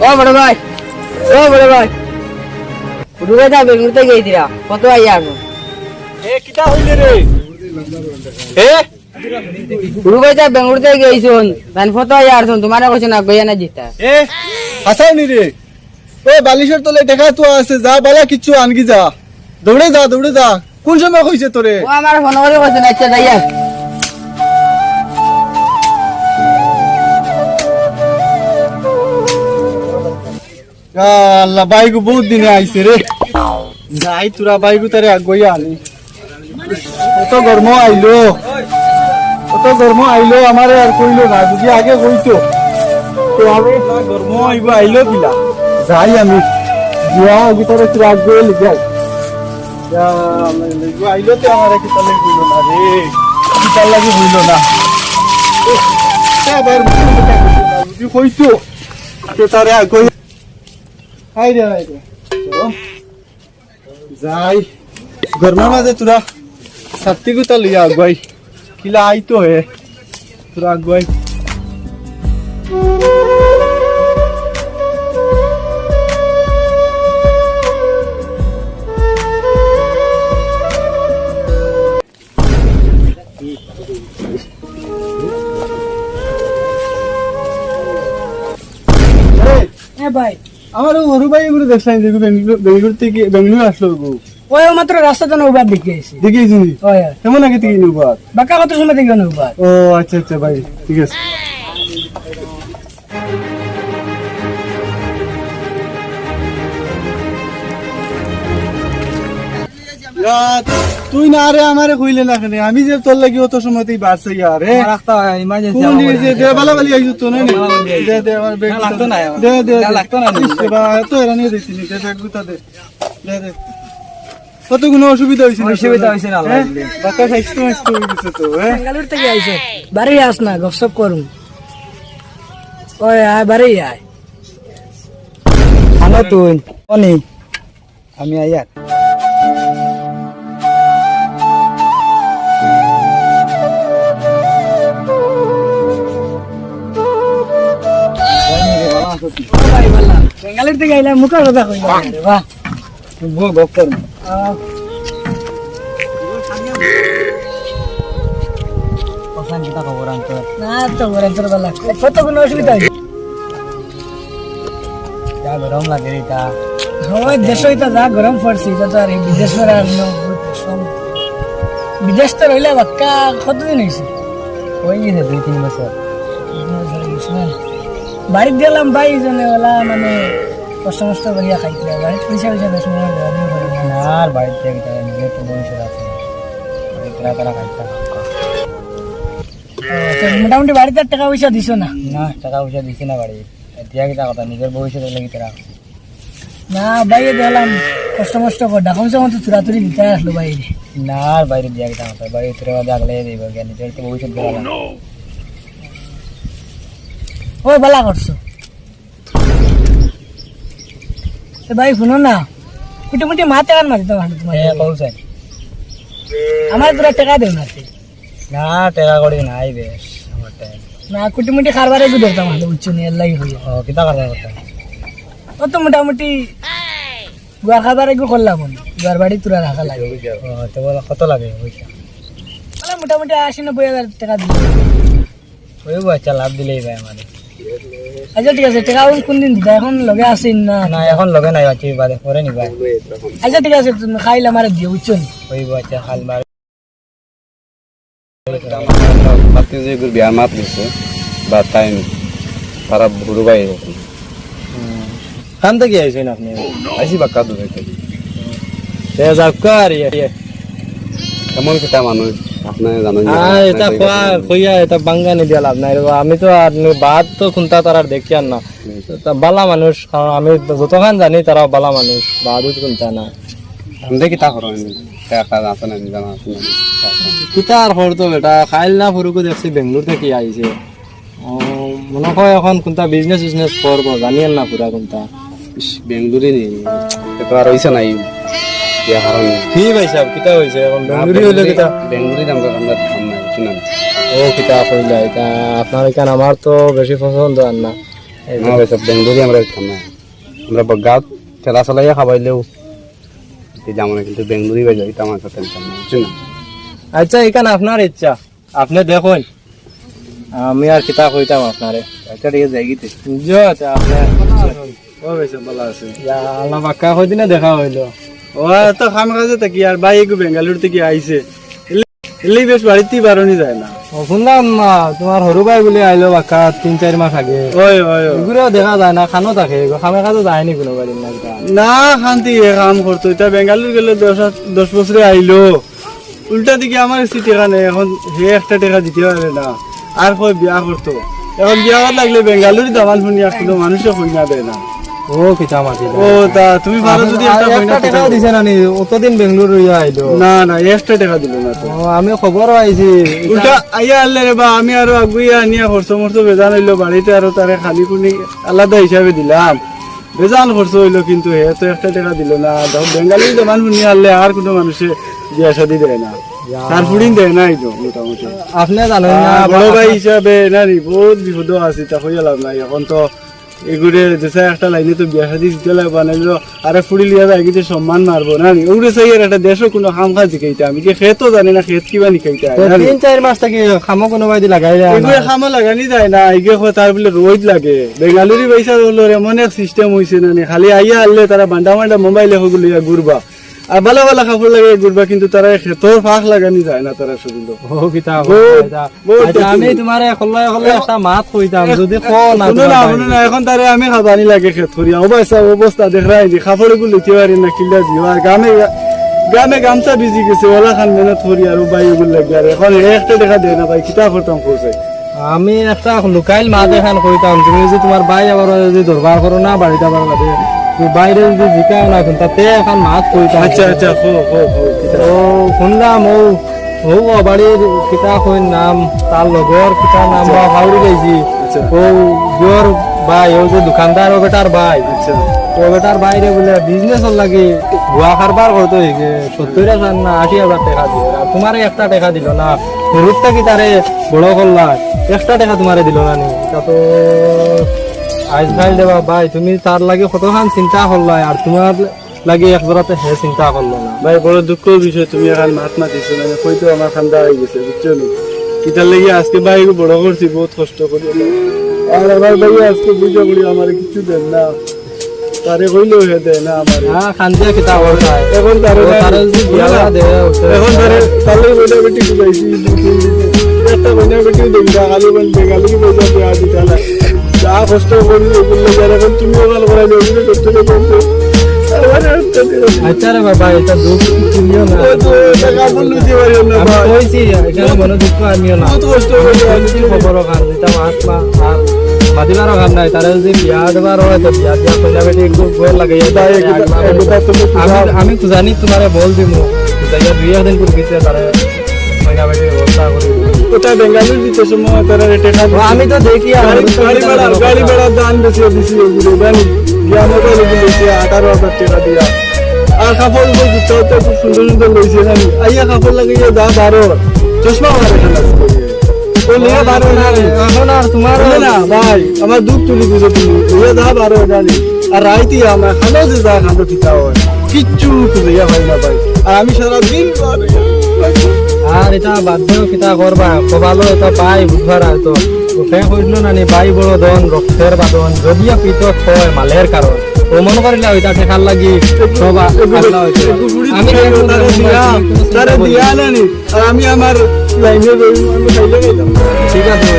ও বড় ভাই ও বড় ভাই। বেঙ্গুরতে গেছিলা কত আইয়া এ হইলে রে? এ? আসুন তোমার কইছে না গইয়া না জিতা। এ হাসাও নি রে বালিশের তলে দেখা তো আছে যা বালা কিচ্ছু আনগি যা। দৌড়ে যা দৌড়ে যা। কোন সময় হইছে তোরে? ও আমার ফোন করে কইছে না আচ্ছা যাইয়া। আল্লাহ বাইকু বহুত দিনে আইছে রে। যাই তোরা বাইকু তারে আগইয়া আনি। কত গরম আইলো। কত গরম আইলো, আমারে আর কইলো না, যদি আগে কইতো তো আমি গরম আইব, আইলো কিলা? যাই আমি। জিয়া ভিতরে তোরা আগই লিগাই আইলো তো, আমার কি তালে কইলো না রে। কি তার লাগি হইল না। আবার কইতো তারে আগই হাই রে হাই রে চলো। যাই গরমের মাঝে তোরা সাত্তি গুতা লইয়া আগুয়াই কিলা আইতো হে তোরা আগুয়াই হ্যাঁ ভাই আমার হরু ভাই এগুলো দেখলাম যে বেঙ্গলোর থেকে বেঙ্গলোর আসলো গো। ওই মাত্র রাস্তা তো উবার দেখে আইছি। দেখিয়েছি ওই কেমন আগে থেকে নিবার বাকা কত সময় দেখে উবার ও আচ্ছা আচ্ছা ভাই ঠিক আছে। ইয়া, তুই না রে আমারে কইলে না কেন? আমি যে তোর লাগি অত সময় তুই বাড়ছে রাস্তা ইমার্জেন্সি কোন যে দে বালা বালি আইছো তো না নি? দে দে আমার ব্যাগ লাগতো না দে দে লাগতো না বা এত এরানি দিছি নি দে গুতা দে। দে দে। কত কোনো অসুবিধা হইছে না অসুবিধা হইছে না, আল্লাহ হ্যাঁ? বাকা স্বাস্থ্য মাস্থ্য হয়ে তো হ্যাঁ? বেঙ্গালুর থেকে আইছে। বাড়ি আস না গপসপ করুন। ওই আয় বাড়ি আয়। হ্যালো তুই। অনি আমি আইয়া থেকে আইলাম মুখের কথা রে বাহ। আনতো না তো বলেন তোর কত কোনো অসুবিধা যা গরম লাগে রে তা ওই দেশ হইতা যা গরম পড়ছে এটা তো আর বিদেশের আর বিদেশ তো রইলে বাক্কা কতদিন হয়েছে গেছে দুই তিন বছর। বাড়িতে গেলাম ভাই জনে ওলা মানে কষ্ট মষ্ট করিয়া খাইতে বাড়িতে পয়সা পয়সা বেশ মনে করে না। আর বাড়িতে একটা নিজে তো বংশের আছে। তারা তারা খাইতে মোটামুটি বাড়িতে টাকা পয়সা দিছো না? না টাকা পয়সা দিছি না বাড়ি দিয়া কিতা কথা নিজের ভবিষ্যৎ লাগি তারা না বাইরে গেলাম কষ্ট মষ্ট কর ডাকুন সময় তো তুরাতুরি দিতে আসলো বাইরে না আর বাইরে দিয়া কিতা কথা। বাড়ি তোর আগলে দিব নিজের তো ভবিষ্যৎ না বেলা করছ তো ভাই শুনো না। মোটামুটি মাতে আর মাঝে তোমার। তোমার এ কৌশল আমার তোরা টাকা দেও না। না টাকা করি নাই বেশ আমার টাইম না কুটিমুটি খারবারে গু ধরতাম হাতে উচ্চ নিয়ে লাই হইয়া ও কিতা কথা কথা? ও তো মোটামুটি গুয়া খাবারে গু করলাম গুয়ার বাড়ি তোরা রাখা লাগে। ও তো বলো কত লাগে? বলে মোটামুটি আশি নব্বই হাজার টাকা দিল ওই বাচ্চা লাভ দিলেই ভাই আমাদের আচ্ছা ঠিক আছে টাকা কোন দিন দিতা এখন লগে আসিন না? না এখন লগে নাই বাচ্চা বাদে পরে নি ভাই আচ্ছা ঠিক আছে তুমি খাইলে আমার দিও বুঝছ? ওই বাচ্চা হাল মার মাতি যে বিয়ার মাত বা টাইম তারা বুড়ো ভাই এরকম খান থেকে আইছেন আপনি আইসি বা কাদু হইতে সে ইয়ে কেমন কিতা মানুষ এটা এটা বাঙ্গা নি দিয়া লাভ নাই। আমি তো আর বাদ তো খুনতা তার দেখি আর না। বালা মানুষ কারণ আমি যতখান জানি তারা বালা মানুষ বাদও খুনতা না। কিতা আর বেটা খাইল ফুরুকু দেখছি বেঙ্গলোর থেকে আইছে মনে হয় এখন কোনটা বিজনেস বিজনেস করব জানি আর না পুরা কোনটা ইস, বেঙ্গুলি নি তো আর হইছে নাই। বিয়া কারণ কি ভাই সাহেব কিতা হয়েছে এখন বেঙ্গলুরি হইলে কিতা? বেঙ্গুলি দাম আমরা খাম না কিছু না ও কিতা কইলা এটা আপনার এখানে আমার তো বেশি পছন্দ আর না না ভাই সব বেঙ্গলোরই আমরা খাম। না আমরা গাঁত ঠেলা চালাইয়া খাবাইলেও। যেমন কিন্তু বেঙ্গলোরই বাজে এটা আমার নেই আচ্ছা এখানে আপনার ইচ্ছা। আপনি দেখুন। আমি আর কিতা কইতাম আপনারে আচ্ছা ঠিক আছে যাই গিতে আপনার ও সব ভালো আছে। আল্লাহ বাক্কা কই দিনে দেখা হইল ও তো খাম কাজে থাকি আর? ভাই একটু বেঙ্গালুরু থেকে আইছে। এলি বেশ বাড়িতেই বারণই যায় না। শুনলাম আ, তোমার সরু ভাই বলে আইলো বাক্কা তিন চার মাস আগে। ওই ওই ওই। এগুলো দেখা যায় না খানো থাকে। খামে কাজে যায়নি কোনো বাড়ি না না শান্তি এ কাম করতো এটা বেঙ্গালুরু গেলে দশ দশ বছরে আইলো। উল্টা দিকে আমার এসি টেকা নেই এখন হে একটা টাকা দিতে পারে না। আর কই বিয়া করতো এখন বিয়া লাগলে বেঙ্গালুরু দামান শুনিয়া কোনো মানুষও শুনিয়া দেয় না। ও তা তুমি ভালো যদি একটা একটা কইনা টাকাও দিছে না অতদিন বেঙ্গলোর আইলো। না না একটা টাকা দিল না তো। আমি খবর আইছি। উল্টা আইয়া আনলে রে বা আমি আরও আগুইয়া আনিয়া খরচ মরচ বেজান হইল বাড়িতে আরও তারে খালি খুনি আলাদা হিসাবে দিলাম। বেজান খরচ হইল কিন্তু হে তো একটা টাকা দিল না। বেঙ্গালি দেমান শুনি আনলে আর কোনো মানুষে বিয়া শাদি দেয় না। তার ফুড়িন দেয় না এইটো মোটামুটি। আপনি জানেন না বড় ভাই হিসাবে না বহুত বিপদ আছে তা হইয়া লাভ নাই। এখন তো এগুড়ে দেশে একটা লাইনে তো বিয়া শাদি দিতে লাগে বানাইলো আরে ফুড়ি লিয়া যায় কিন্তু সম্মান মারবো না নি? ওগুলো চাই আর একটা দেশও কোনো খাম খা শিখাইতে আমি কি খেতো জানি না খেত কিবা নিখাইতে তো হয় তিন চার মাস থাকি খামো কোনো বাইদি লাগাই যায় না। এগুলো খামা লাগানি যায় না এগে হয় তার বলে রোজ লাগে। বেঙ্গালুরি পয়সা হলো এমন এক সিস্টেম হয়েছে না খালি আইয়া আনলে তারা বান্ডা বান্ডা মোবাইলে হগুলো ঘুরবা আর ভালো ভালো কাপড় লাগে ঘুরবা কিন্তু তারা খেতর ফাঁক লাগানি যায় না তারা শুধু আমি তোমারে একটা মাত কইতাম যদি না এখন তারে আমি খাবানি লাগে খেত করিয়া অবস্থা অবস্থা দেখাই দি কাপড়গুলো লিখতে পারি না কিল্লা দিও। আর গ্রামে গ্রামে গামছা ভিজি গেছে ওলা খান মেহনত করি আর বাই ওগুলো লাগে। আর এখন একটা দেখা দেয় না ভাই কিতা করতাম কইছে আমি একটা লুকাইল মাত এখান কইতাম তুমি যদি তোমার ভাই আবার যদি দরবার করো না বাড়িতে আবার বাইরে যদি জিকাও না কিন্তু তাতে এখন মাত কইতাম আচ্ছা আচ্ছা হো হো হো ও শুনলাম ও ও বাড়ির কিতা কই নাম তার লগর কিতা নাম বা হাউরি আচ্ছা। ও জোর ভাই ও যে দোকানদার ও বেটার ভাই আচ্ছা। ও বেটার বাইরে বলে বিজনেস লাগে গুয়া কারবার করতে হইগে সত্তর হাজার না আশি হাজার টাকা দিল তোমার একটা টাকা দিল না শুরুটা কি তারে বড় করলা একটা টাকা তোমারে দিল না নি? তা তো আইস ভাই দেবা ভাই তুমি তার লাগে কতখান চিন্তা করলা আর তোমার লাগে একবারতে হে চিন্তা করল না। ভাই বড় দুঃখের বিষয় তুমি এখন মাত মাতিছো না কইতো আমার ঠান্ডা হয়ে গেছে বুঝছ নি? কিতার লেগে আজকে ভাই বড় করছি বহুত কষ্ট করি আর আমার ভাই আজকে বুঝা করি আমার কিছু দেন না। তারে কইলেও হে দেয় না আমার হ্যাঁ খান্দিয়া কিতা করতা এখন তারে তারে যদি বিয়া দে এখন তারে তাহলে বইটা বেটি বুঝাইছি একটা বইটা বেটি দেখবা খালি বলতে গেল কি বইটা দেওয়া দিতে না। যা কষ্ট করি ওগুলো যারা এখন তুমি ভালো ওগুলো করতে করতে আচ্ছা রে বাবা এটা দুঃখ তুমিও না। টাকা বলল যে পারি না আমি কইছি এখানে মনে দুঃখ আমিও না। বহুত কষ্ট করে কি খবর কারণ এটা মাস আর মাতিবারও কাম নাই। তারে যদি বিয়া দেবার হয় তো বিয়া দিয়া কইলা বেটি একটু গোল লাগে আমি আমি তো জানি তোমারে বল দিমু। দুই দিন করে গেছে তারে কইলা বেটি ব্যবস্থা করে দিমু। ওটা বেঙ্গালুরু দিতে সময় তারা ও, আমি তো দেখি আর গাড়ি ভাড়া গাড়ি ভাড়া দান বেশি বেশি ওগুলো জানি। গিয়া মোবাইল ওগুলো দিয়েছে আঠারো হাজার টাকা দিয়া। আর কাপড় উপর জুতো তো খুব সুন্দর সুন্দর লইছে জানি। আইয়া কাপড় লাগিয়ে যা বারো। চশমা বলে না ভাই আমার দুধ তুলি দিছো তুমি। যা বারো জানি আর রাইতি আমার খানো যে যা খানো টিকা হয়। কিচ্ছু খুঁজে ভাই না ভাই। আর আমি সারা দিন আর এটা বাধ্য কিতা করবা? কবালো এটা পাই বুধবার আর তো। ওকে কইল না নি বাই বড় দন রক্তের বাদন যদিও পিত হয় মালের কারণ। ও মনে করিলা ওইটা ঠেকার লাগি সব। আমি দেখব না, তারা দিয়া না নি আর আমি আমার লাইনে ঠিক আছে